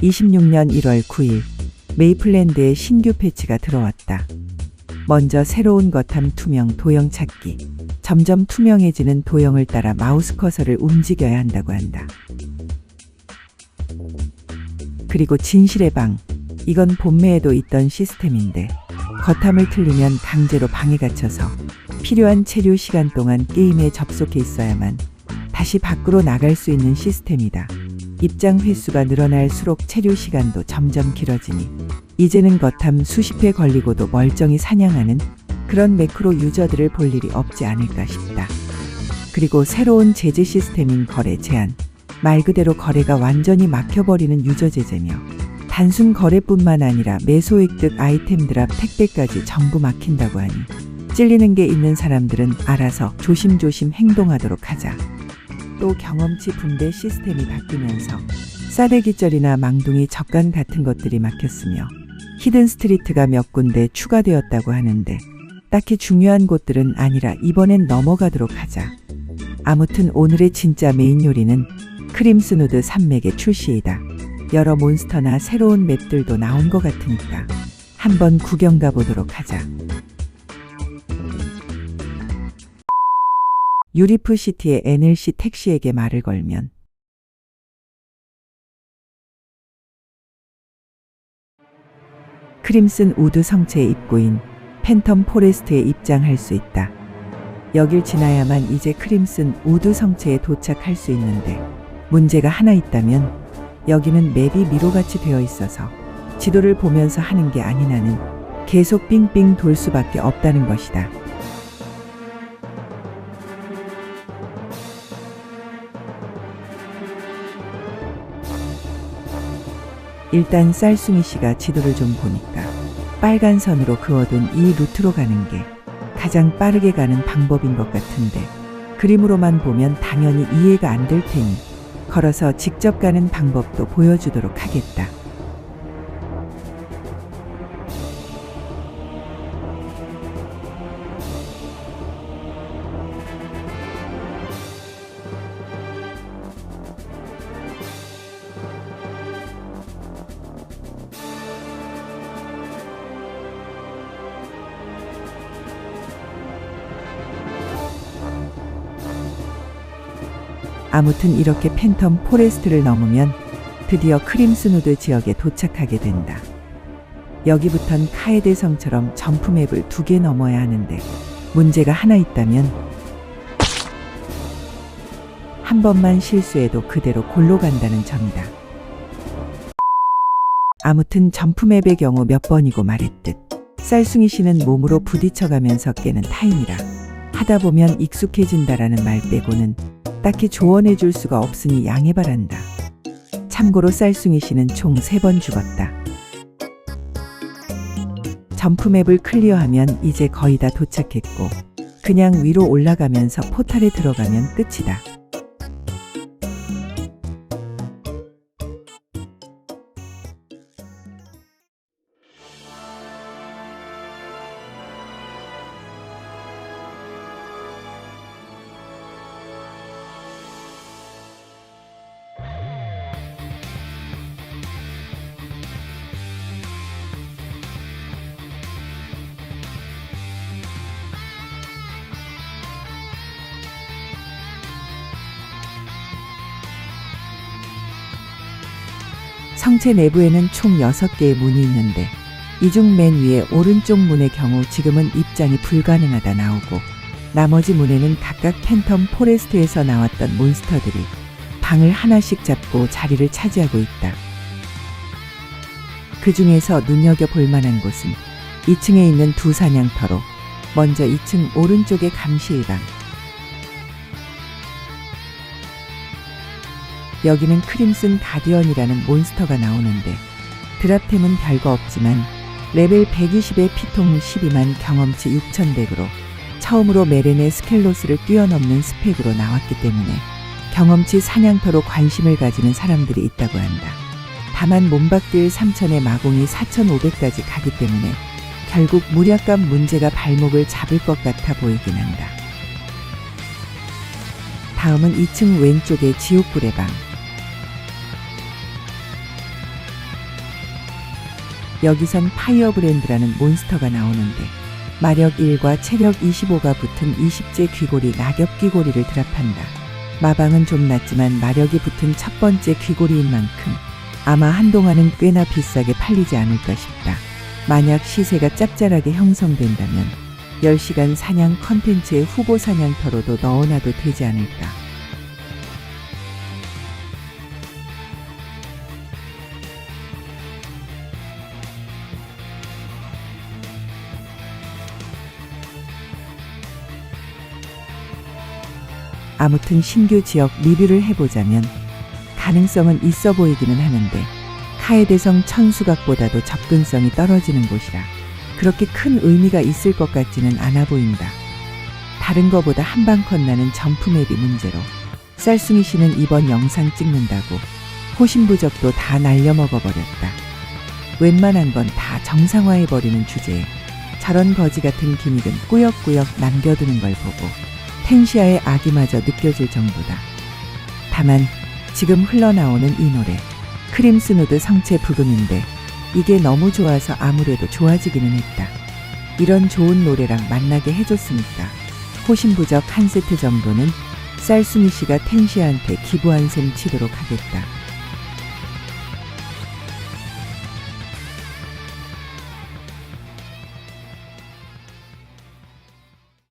26년 1월 9일 메이플랜드에 신규 패치가 들어왔다. 먼저 새로운 거탐 투명 도형 찾기. 점점 투명해지는 도형을 따라 마우스 커서를 움직여야 한다고 한다. 그리고 진실의 방. 이건 본매에도 있던 시스템인데 거탐을 틀리면 강제로 방에 갇혀서 필요한 체류 시간 동안 게임에 접속해 있어야만 다시 밖으로 나갈 수 있는 시스템이다. 입장 횟수가 늘어날수록 체류 시간도 점점 길어지니 이제는 거탐 수십 회 걸리고도 멀쩡히 사냥하는 그런 매크로 유저들을 볼 일이 없지 않을까 싶다. 그리고 새로운 제재 시스템인 거래 제한. 말 그대로 거래가 완전히 막혀버리는 유저 제재며 단순 거래뿐만 아니라 매소획득 아이템들 앞 택배까지 전부 막힌다고 하니 찔리는 게 있는 사람들은 알아서 조심조심 행동하도록 하자. 또 경험치 분배 시스템이 바뀌면서 싸대기절이나 망둥이 적간 같은 것들이 막혔으며 히든 스트리트가 몇 군데 추가되었다고 하는데 딱히 중요한 곳들은 아니라 이번엔 넘어가도록 하자. 아무튼 오늘의 진짜 메인 요리는 크림스누드 산맥의 출시이다. 여러 몬스터나 새로운 맵들도 나온 것 같으니까 한번 구경 가보도록 하자. 유리프 시티의 NLC 택시에게 말을 걸면 크림슨 우드 성체의 입구인 팬텀 포레스트에 입장할 수 있다. 여길 지나야만 이제 크림슨 우드 성체에 도착할 수 있는데 문제가 하나 있다면 여기는 맵이 미로같이 되어 있어서 지도를 보면서 하는 게 아니나는 계속 빙빙 돌 수밖에 없다는 것이다. 일단 쌀숭이 씨가 지도를 좀 보니까 빨간 선으로 그어둔 이 루트로 가는 게 가장 빠르게 가는 방법인 것 같은데 그림으로만 보면 당연히 이해가 안 될 테니 걸어서 직접 가는 방법도 보여주도록 하겠다. 아무튼 이렇게 팬텀 포레스트를 넘으면 드디어 크림스누드 지역에 도착하게 된다. 여기부턴 카에데 성처럼 점프 맵을 두 개 넘어야 하는데 문제가 하나 있다면 한 번만 실수해도 그대로 골로 간다는 점이다. 아무튼 점프 맵의 경우 몇 번이고 말했듯 쌀숭이 씨는 몸으로 부딪혀가면서 깨는 타임이라 하다 보면 익숙해진다라는 말 빼고는 딱히 조언해 줄 수가 없으니 양해 바란다. 참고로 쌀숭이 씨는 총 세 번 죽었다. 점프 맵을 클리어하면 이제 거의 다 도착했고 그냥 위로 올라가면서 포탈에 들어가면 끝이다. 성체 내부에는 총 6개의 문이 있는데 이 중 맨 위에 오른쪽 문의 경우 지금은 입장이 불가능하다 나오고 나머지 문에는 각각 팬텀 포레스트에서 나왔던 몬스터들이 방을 하나씩 잡고 자리를 차지하고 있다. 그 중에서 눈여겨볼 만한 곳은 2층에 있는 두 사냥터로 먼저 2층 오른쪽의 감시일방 여기는 크림슨 가디언이라는 몬스터가 나오는데 드랍템은 별거 없지만 레벨 120의 피통 12만 경험치 6100으로 처음으로 메렌의 스켈로스를 뛰어넘는 스펙으로 나왔기 때문에 경험치 사냥터로 관심을 가지는 사람들이 있다고 한다. 다만 몸박들 3000의 마공이 4500까지 가기 때문에 결국 무력감 문제가 발목을 잡을 것 같아 보이긴 한다. 다음은 2층 왼쪽의 지옥불의 방. 여기선 파이어 브랜드라는 몬스터가 나오는데 마력 1과 체력 25가 붙은 20제 귀고리 낙엽 귀고리를 드랍한다. 마방은 좀 낮지만 마력이 붙은 첫 번째 귀고리인 만큼 아마 한동안은 꽤나 비싸게 팔리지 않을까 싶다. 만약 시세가 짭짤하게 형성된다면 10시간 사냥 컨텐츠의 후보 사냥터로도 넣어놔도 되지 않을까. 아무튼 신규 지역 리뷰를 해보자면 가능성은 있어 보이기는 하는데 카에대성 천수각보다도 접근성이 떨어지는 곳이라 그렇게 큰 의미가 있을 것 같지는 않아 보인다. 다른 거보다 한방 컷 나는 점프맵이 문제로 쌀숭이 씨는 이번 영상 찍는다고 호신부적도 다 날려먹어버렸다. 웬만한 건 다 정상화해버리는 주제에 저런 거지 같은 기믹은 꾸역꾸역 남겨두는 걸 보고 텐시아의 악이마저 느껴질 정도다. 다만 지금 흘러나오는 이 노래 크림스누드 성체 부금인데 이게 너무 좋아서 아무래도 좋아지기는 했다. 이런 좋은 노래랑 만나게 해줬으니까 호신부적 한 세트 정도는 쌀순이 씨가 텐시아한테 기부한 셈 치도록 하겠다.